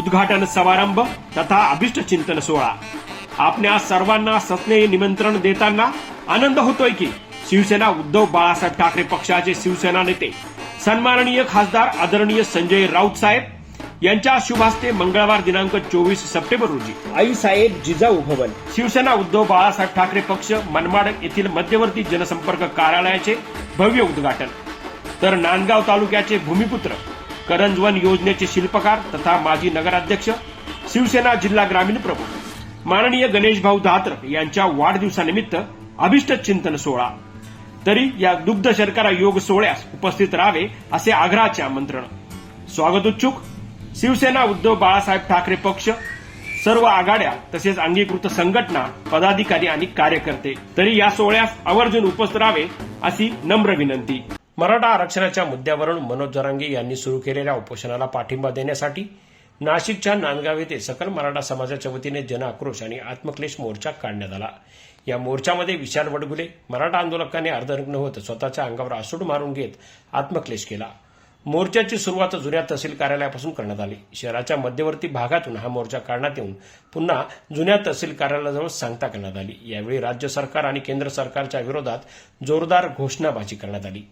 उद्घाटन समारंभ तथा अभिष्ट चिंतन सोहळा. आपल्या सर्वांना सत्ने निमंत्रण देताना आनंद होतोय की शिवसेना उद्धव बाळासाहेब ठाकरे पक्षाचे शिवसेना नेते सन्माननीय खासदार आदरणीय संजय राऊत साहेब यांच्या शुभ हस्ते मंगळवार दिनांक चोवीस सप्टेंबर रोजी. आई साहेब जिजाऊ भवन. शिवसेना उद्धव बाळासाहेब ठाकरे पक्ष मनमाड येथील मध्यवर्ती जनसंपर्क कार्यालयाचे भव्य उद्घाटन. तर नांदगाव तालुक्याचे भूमिपुत्र करंजवन योजनेचे शिल्पकार तथा माजी नगराध्यक्ष शिवसेना जिल्हा ग्रामीण प्रमुख माननीय गणेश भाऊ दात्र यांच्या वाढदिवसानिमित्त अभिष्ट चिंतन सोहळा. तरी या दुग्ध शर्करा योग सोहळ्यास उपस्थित राहावे असे आग्रहाचे आमंत्रण स्वागत उत्सुक शिवसेना उद्धव बाळासाहेब ठाकरे पक्ष सर्व आघाड्या तसेच अंगीकृत संघटना पदाधिकारी आणि कार्यकर्ते तरी या सोहळ्यास आवर्जून उपस्थित राहावे अशी नम्र विनंती. मराठा आरक्षणाच्या मुद्द्यावरून मनोज जरांगे यांनी सुरू केलेल्या उपोषणाला पाठिंबा देण्यासाठी नाशिकच्या नांदगाव येथे सकल मराठा समाजाच्या वतीने जनआक्रोश आणि आत्मक्लेश मोर्चा काढण्यात आला. या मोर्चामध्ये विशाल वडगुले मराठा आंदोलकांनी अर्धनग्न होत स्वतःच्या अंगावर आसूड मारून घेत आत्मक्लेश केला. मोर्चाची सुरुवात जुन्या तहसील कार्यालयापासून करण्यात आली. शहराच्या मध्यवर्ती भागातून हा मोर्चा काढण्यात येऊन पुन्हा जुन्या तहसील कार्यालयाजवळ सांगता करण्यात आली. यावेळी राज्य सरकार आणि केंद्र सरकारच्या विरोधात जोरदार घोषणाबाजी करण्यात आली.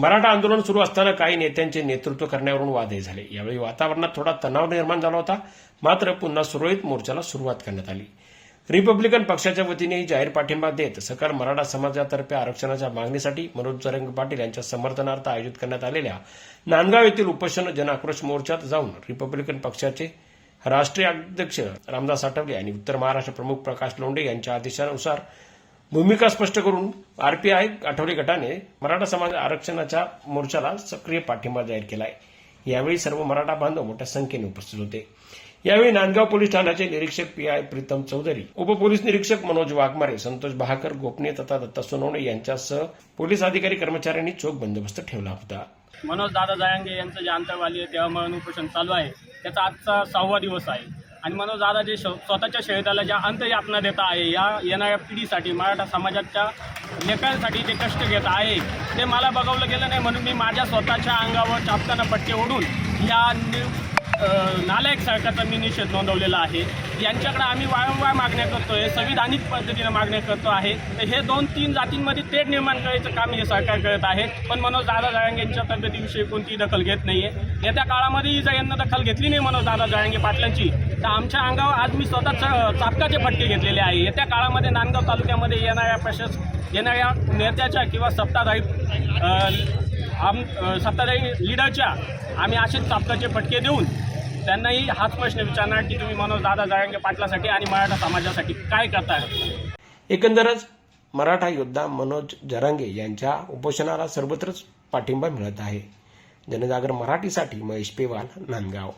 मराठा आंदोलन सुरू असताना काही नेत्यांचे नेतृत्व करण्यावरून वादही झाले. यावेळी वातावरणात थोडा तणाव निर्माण झाला होता. मात्र पुन्हा सुरळीत मोर्चाला सुरुवात करण्यात आली. रिपब्लिकन पक्षाच्या वतीनेही जाहीर पाठिंबा देत सकल मराठा समाजातर्फे आरक्षणाच्या मागणीसाठी मनोज जरंग पाटील यांच्या समर्थनार्थ आयोजित करण्यात आलेल्या नांदगाव येथील उपोषण जनआक्रोश मोर्चात जाऊन रिपब्लिकन पक्षाचे राष्ट्रीय अध्यक्ष रामदास आठवले आणि उत्तर महाराष्ट्र प्रमुख प्रकाश लोंढे यांच्या आदेशानुसार भूमिका स्पष्ट करून आरपीआय आठवले गटाने मराठा समाज आरक्षणाच्या मोर्चाला सक्रिय पाठिंबा जाहीर केला आहे यावेळी सर्व मराठा बांधव मोठ्या संख्येने उपस्थित होते. यावेळी नांदगाव पोलीस ठाण्याचे निरीक्षक पी आय प्रीतम चौधरी उपपोलीस निरीक्षक मनोज वाघमारे संतोष बहाकर गोपनीय तथा दत्ता सोनवणे यांच्यासह पोलीस अधिकारी कर्मचाऱ्यांनी चोख बंदोबस्त ठेवला होता. मनोज दादा जायांगे यांचं जे आंतरवाली तेव्हा उपोषण चालू आहे त्याचा आजचा सहावा दिवस आहे. आणि मनोज दादा जे स्वतःच्या शहिदाला ज्या अंतयातना देत आहे या येणाऱ्या पिढीसाठी मराठा समाजाच्या लेकरांसाठी जे कष्ट घेत आहे ते मला बघवलं गेलं नाही म्हणून मी माझ्या स्वतःच्या अंगावर चापताना पट्टे ओढून या नालायक सरकारचा मी निषेध नोंदवलेला आहे. यांच्याकडे आम्ही वारंवार मागण्या आहे संविधानिक पद्धतीने मागण्या करतो आहे. तर हे दोन तीन जातींमध्ये तेढ निर्माण करायचं काम हे सरकार करत आहे. पण मनोज दादा जारांगे यांच्या तब्येतीविषयी कोणतीही दखल घेत नाही आहे येत्या काळामध्येही जर यांना दखल घेतली नाही मनोज दादा जारांगे पाटलांची तर आमच्या अंगावर आज मी स्वतः चापकाचे फटके घेतलेले आहे. येत्या काळामध्ये नांदगाव तालुक्यामध्ये येणाऱ्या प्रशास येणाऱ्या नेत्याच्या किंवा सत्ताधारी आम सत्ताधारी लिडरच्या आम्ही असेच चापकाचे फटके देऊन त्यांनाही हाच प्रश्न विचारणार की तुम्ही मनोज दादा जारंगे पाटलासाठी आणि मराठा समाजासाठी काय करताय? एकंदरच मराठा योद्धा मनोज जरांगे यांच्या उपोषणाला सर्वत्रच पाठिंबा मिळत आहे. जनजागर मराठीसाठी महेश पेवाल नांदगाव.